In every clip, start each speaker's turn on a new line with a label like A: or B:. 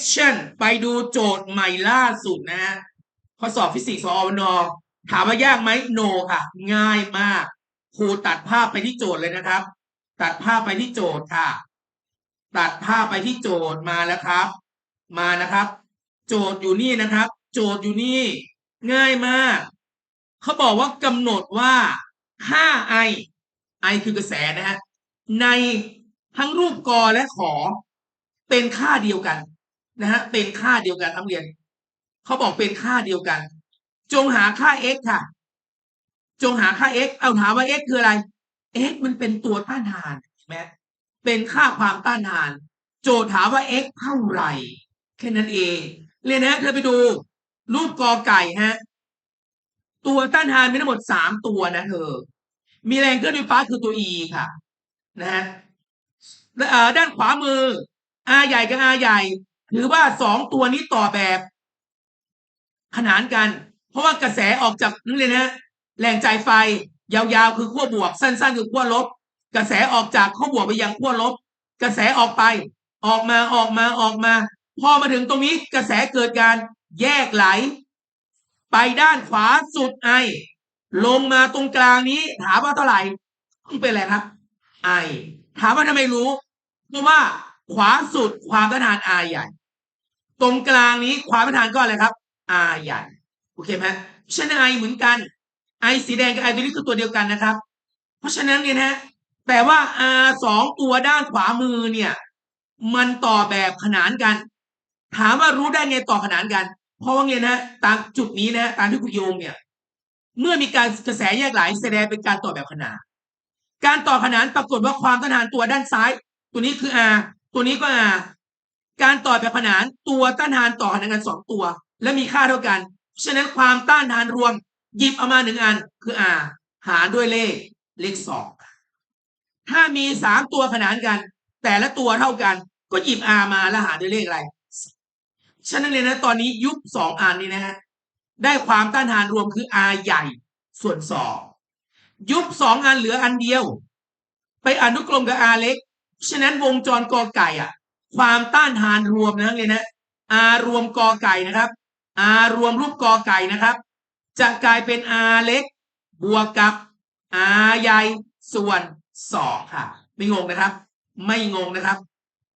A: action ไปดูโจทย์ใหม่ล่าสุดนะข้อสอบฟิสิกส์สอวนอถามว่ายากไหม no ค่ะ ง่ายมาก ครูตัดภาพไปที่โจทย์เลยนะครับ ตัดภาพไปที่โจทย์ค่ะ ตัดภาพไปที่โจทย์มาแล้วครับ มานะครับ โจทย์อยู่นี่นะครับ โจทย์อยู่นี่ ง่ายมาก เขาบอกว่ากำหนดว่าค่า i i คือกระแสนะฮะในทั้งรูปกอและขอเป็นค่าเดียวกัน นะฮะเป็นค่าเดียวกันทั้งเรียนเขาบอกเป็นค่าเดียวกัน จงหาค่า x ค่ะ จงหาค่า x เอาถามว่า x คืออะไร x มันเป็นตัวต้านทานใช่ไหมเป็นค่าความต้านทาน โจทย์ถามว่า x เท่าไหร่แค่นั้นเองเรียนนะเธอไปดู รูปกอไก่ฮะตัวต้านทานมีทั้งหมดสามตัวนะเธอ มีแรงเคลื่อนไฟฟ้าคือตัว e ค่ะ นะฮะด้านขวามือ r ใหญ่กับ r ใหญ่ ถือว่าสองตัวนี้ต่อแบบขนานกัน เพราะว่ากระแสออกจากนั่เลยนะแรงจ่ายไฟยาวๆ คือขั้วบวก สั้นๆ คือขั้วลบ กระแสออกจากขั้วบวกไปยังขั้วลบ กระแสออกไป ออกมาออกมาออกมา พอมาถึงตรงนี้กระแสเกิดการแยกไหล ไปด้านขวาสุดไอ ลงมาตรงกลางนี้ ถามว่าเท่าไหร่เป็นอะไรครับ ไอ ถามว่าทำไมรู้เพราะว่า ขวาสุดความต้านทาน R ใหญ่ ตรงกลางนี้ความต้านทานก็อะไรครับ R ใหญ่โอเคไหมฉะนั้น I เหมือนกัน I สีแดงกับ I ตัวนี้คือตัวเดียวกันนะครับ เพราะฉะนั้นเนี่ยนะแต่ว่า R สองตัวด้านขวามือเนี่ย มันต่อแบบขนานกัน ถามว่ารู้ได้ไงต่อขนานกัน เพราะว่าไงนะตามจุดนี้นะตามที่คุณโยงเนี่ย เมื่อมีการกระแสแยกหลายแสดงเป็นการต่อแบบขนาน การต่อขนานปรากฏว่าความต้านทานตัวด้านซ้าย ตัวนี้คือ R ตัวนี้ก็ R การต่อแบบขนานตัวต้านทานต่อขนานกันสองตัว และมีค่าเท่ากัน ฉะนั้นความต้านทานรวมหยิบเอามาหนึ่งอันคือ R หารด้วยเลขเลขสองถ้ามีสามตัวขนานกัน แต่ละตัวเท่ากัน ก็หยิบ R มาแล้วหารด้วยเลขอะไร ฉะนั้นเลยนะตอนนี้ยุบสองอันนี้นะฮะได้ความต้านทานรวมคือ R ใหญ่ส่วนสองยุบสองอันเหลืออันเดียว ไปอนุกรมกับ R เล็ก ฉะนั้นวงจรกอไก่อะ ความต้านทานรวมนะเลยนะ R รวมกอไก่นะครับ R รวมรูปกอไก่นะครับ จะกลายเป็น R เล็ก บวกกับ R ใหญ่ส่วนสองค่ะ ไม่งงนะครับ ไม่งงนะครับ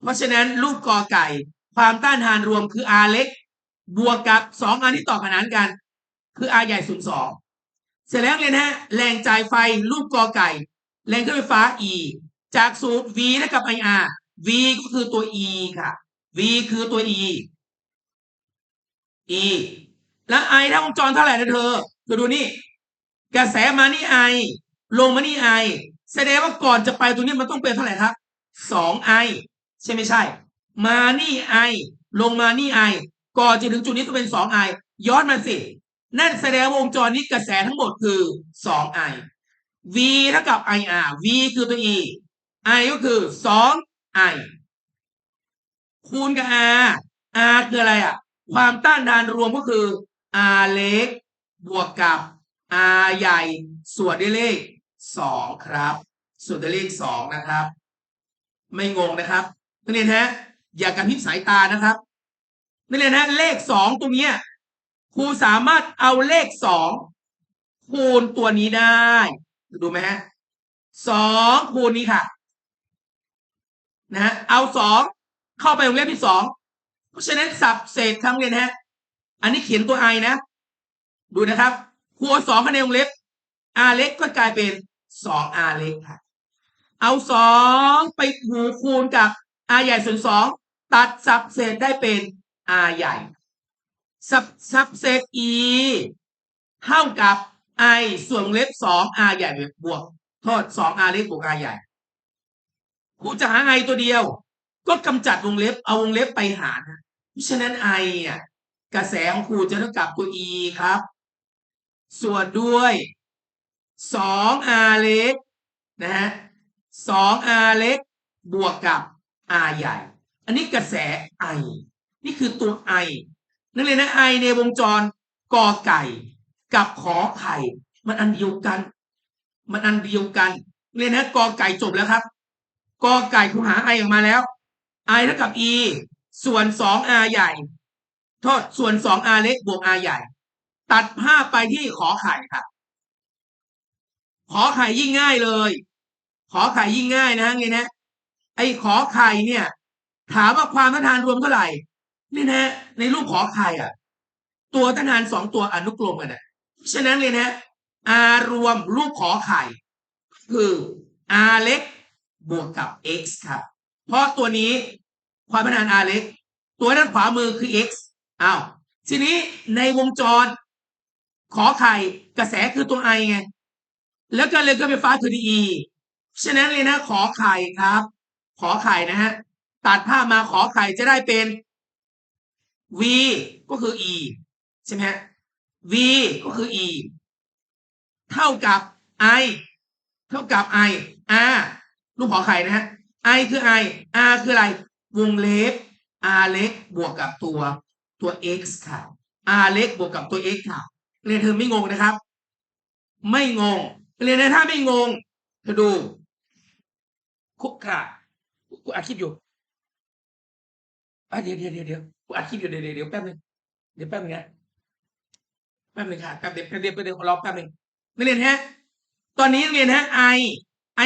A: เพราะฉะนั้นรูปกอไก่ ความต้านทานรวมคือ R เล็ก บวกกับสองอันที่ต่อขนานกัน คือ R ใหญ่ส่วนสองเสร็จแล้วเลยนะฮะแรงจ่ายไฟรูปกอไก่ แรงเคลื่อนไฟฟ้า E จากสูตร V เท่ากับ IR V ก็คือตัว E ค่ะ V คือตัว E E แล้ว I ถ้าวงจรเท่าไหร่นะเธอเธอดูนี่ กระแสมานี่ I ลงมานี่ I แสดงว่าก่อนจะไปตรงนี้มันต้องเป็นเท่าไหร่ครับสอง I ใช่ไม่ใช่ มานี่ I ลงมานี่ I ก่อนจะถึงจุดนี้ต้องเป็นสอง I ย้อนมาสิ นั่นแสดงว่าวงจรนี้กระแสทั้งหมดคือสอง I V เท่ากับ IR V คือตัว E I ก็คือสอง I คูณกับ R R คืออะไรอะ ความต้านทานรวมก็คือ R เล็ก บวกกับ R ใหญ่ ส่วนด้วยเลขสองครับ ส่วนด้วยเลขสองนะครับ ไม่งงนะครับนักเรียนฮะอย่ากระพริบสายตานะครับนักเรียนฮะเลขสองตรงเนี้ยครูสามารถเอาเลขสองคูณตัวนี้ได้ ดูไหมฮะสองคูณนี้ค่ะ นะเอาสองเข้าไปวงเล็บที่สองเพราะฉะนั้นสับเศษคำเรียนฮะอันนี้เขียนตัว i นะ ดูนะครับครูเอาสองคะแนนวงเล็บ r เล็กก็กลายเป็นสอง r เล็กค่ะเอาสองไปหูคูณกับ r ใหญ่ส่วนสองตัดสับเศษได้เป็น r ใหญ่ สับสับเศษ e เท่ากับ i ส่วนเล็บสอง r ใหญ่บวกโทษสอง r เล็กบวก r ใหญ่ ครูจะหา i ตัวเดียว ก็กำจัดวงเล็บเอาวงเล็บไปหารเพราะฉะนั้น i อะกระแสของครูจะเท่ากับตัว e ครับ ส่วนด้วยสอง r เล็กนะฮะสอง r เล็กบวกกับ r ใหญ่ อันนี้กระแส i นี่คือตัว i นั่นเลยนะ i ในวงจรกอไก่ กับขอไข่ มันอันเดียวกัน มันอันเดียวกันเลยนะกอไก่จบแล้วครับ กอไก่คุณหา i อออกมาแล้ว i เท่ากับ e ส่วนสอง r ใหญ่โทษส่วนสอง r เล็กบวก r ใหญ่ ตัดภาพไปที่ขอไข่ค่ะ ขอไข่ยิ่งง่ายเลย ขอไข่ยิ่งง่ายนะไงนะไอ้ขอไข่เนี่ย ถามว่าความต้านทานรวมเท่าไหร่ นี่นะ ในรูปขอไข่อะ ตัวต้านทานสองตัวอนุกรมกันอะฉะนั้นเลยนะ r รวมรูปขอไข่ คือ r เล็ก บวกกับ x ครับ เพราะตัวนี้ความต้านทาน r เล็ก ตัวด้านขวามือคือ x อ้าวทีนี้ในวงจร ขอไข่กระแสคือตัว i ไง แล้วการเรียนเครื่องไฟฟ้าคือ e ฉะนั้นเลยนะขอไข่ครับ ขอไข่นะฮะตัดภามาขอไข่จะได้เป็น v ก็คือ e ใช่ไหมฮะ v ก็คือ e เท่ากับ i เท่ากับ i r รูปขอไข่นะฮะ i คือ i r คืออะไร วงเล็บ r เล็กบวกกับตัวตัว x ค่ะ r เล็กบวกกับตัว x ค่ะเรียนเธอไม่งงนะครับ ไม่งง เรียนในถ้าไม่งงเธอดู คุกค่ะกูอัดคลิปอยู่เดี๋ยวเดี๋ยวเดี๋ยวเดี๋ยวกูอัดคลิปอยู่เดี๋ยวเดี๋ยวเดี๋ยวแป๊บนึงเดี๋ยวแป๊บนึงนะแป๊บนึงค่ะแป๊บเดียวแป๊บเดียวแป๊บเดียวรอแป๊บนึงนักเรียนฮะ ตอนนี้นักเรียนฮะ i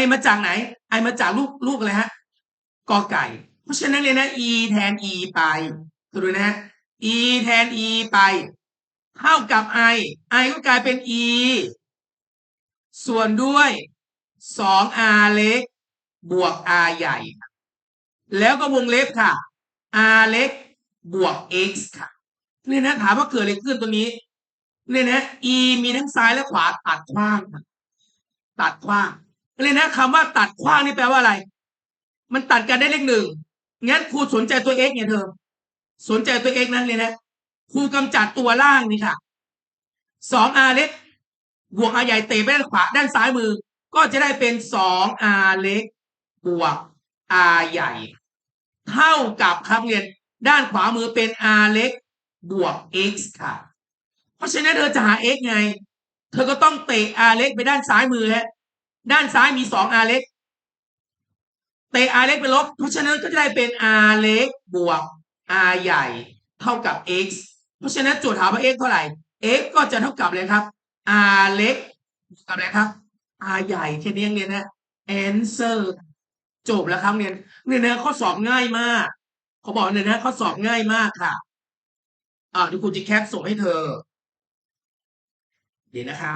A: i มาจากไหน i มาจากลูกลูกอะไรฮะกอไก่ เพราะฉะนั้นเลยนะ e แทน e ไปดูนะฮะ e แทน e ไป เท่ากับ i i ก็กลายเป็น e ส่วนด้วยสอง r เล็ก บวก r ใหญ่ แล้วก็วงเล็บค่ะ r เล็ก บวก x ค่ะเนี่ยนะถามว่าเกิดอะไรขึ้นตรงนี้เนี่ยนะ e มีทั้งซ้ายและขวาตัดขว้างตัดขว้าง เลยนะคำว่าตัดขว้างนี่แปลว่าอะไร มันตัดกันได้เลขหนึ่งงั้นครูสนใจตัว x เนี่ยเธอ สนใจตัว x นะเลยนะครูกำจัดตัวล่างนี่ค่ะสอง r เล็กบวก r ใหญ่เตะไปด้านขวาด้านซ้ายมือ ก็จะได้เป็นสอง r เล็กบวก r ใหญ่ เท่ากับครับเรียนด้านขวามือเป็น r เล็กบวก x ค่ะ เพราะฉะนั้นเธอจะหา x ไง เธอก็ต้องเตะ r เล็กไปด้านซ้ายมือฮะ ด้านซ้ายมีสอง r เล็กเตะ r เล็กไปลบ เพราะฉะนั้นก็จะได้เป็น r เล็กบวก r ใหญ่ เท่ากับ x เพราะฉะนั้นโจทย์ถามว่า x เท่าไหร่ x ก็จะเท่ากับเลยครับ r เล็กกับอะไรครับ r ใหญ่แค่นี้เรียนนะ answer จบแล้วครับเรียนเรียนนะข้อสอบง่ายมากเขาบอกเนี่ยนะข้อสอบง่ายมากค่ะอ่าเดี๋ยวครูจะแคปส่งให้เธอ เดี๋ยวนะคะ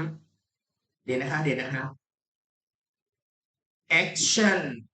A: เดี๋ยวนะคะ เดี๋ยวนะคะ action